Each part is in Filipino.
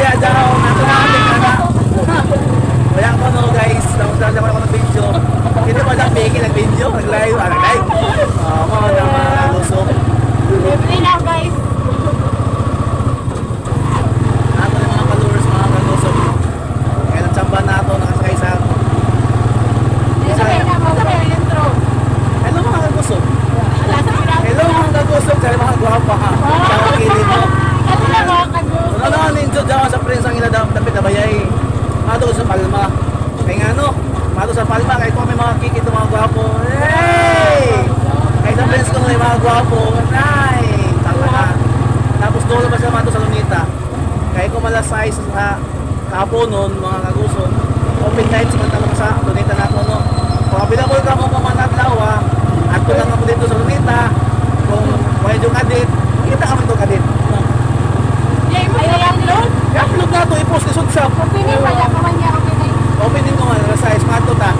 ya, dyan ako. Kaya ako no guys, namusta naman ako ng video. Hindi ko lang bigil ng video, nag-live, ah, nag-live. Oo, mga na mga lusok. Libre na guys. Ato yung mga followers, mga kalusok. Kaya nagsamba na ako, nakasakay sa ako. Sabay na mo sa intro. Hello mga kalusok. Wala sa hirap. Hello mga kalusok, kaya mga gwapa ha. Sa kilid mo. Kasi na mga kagus. Ano na ninjo daw sa prince ang ina dapat na bayay. Mato sa Palma. Kaya nga no, mato sa Palma kay ko may mga kikit mga gwapo. Hey! Kay sa prince ko yung mga gwapo. Nay! Tama na. Tapos dulo pa siya mato sa Lunita. Kaya ko malasay sa kahapon noon mga kaguson. Open night samantala sa Lunita na ako no. Kung ko ka mo pamanatlaw ha. At ko lang ako dito sa Lunita. Kung wala yung kadit, kita ka man to kadit. No? Yay mo sa upload. I-upload na ito, i-post ni Sudsap. Pili pa yan pa man niya okay na. Open din ko nga, nasa size, mato ta.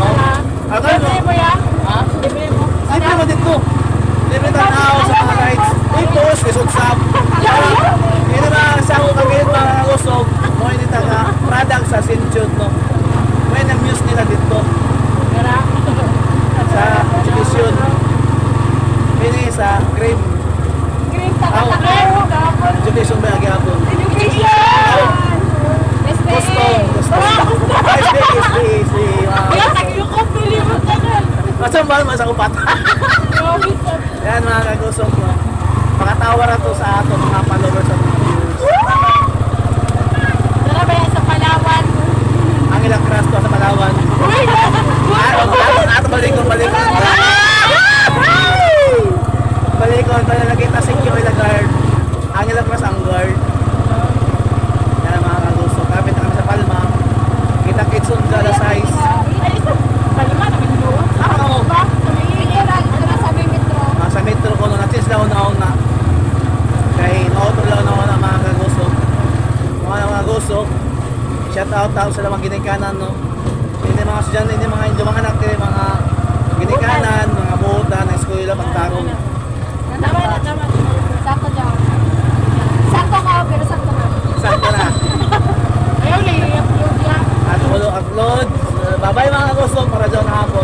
Oh. Akala mo, Libre mo ya. ha? Libre mo. Libre mo dito. Libre tanaw sa mga rides. Sudsap. Hindi na sa ako kagayot mga usog. Mo hindi ta nga, product sa Sinchud, no? May nag-muse nila dito. Sa exhibition. Pini sa Grave Green ta ka Gapon. Education ba gyapon? Education. Custom, custom. Guys, day is ka na. Masang ba mas ako pat? Grabe ka. Yan mga Balikon, pala nakita si Kyo ilang guard. Ang ilang crush ang guard. Yan mga kagusok. Kapit na kami sa Palma. Kita kitsun sa la size. Sa metro. Sa ko no, natis lang una-una. Kay naotro lang na kagusok. Mga mga gusok. Shout out out sa mga ginikanan no. Hindi mga estudyante, hindi mga hindi mga anak, hindi mga Bye mga kagusto para dyan hapon.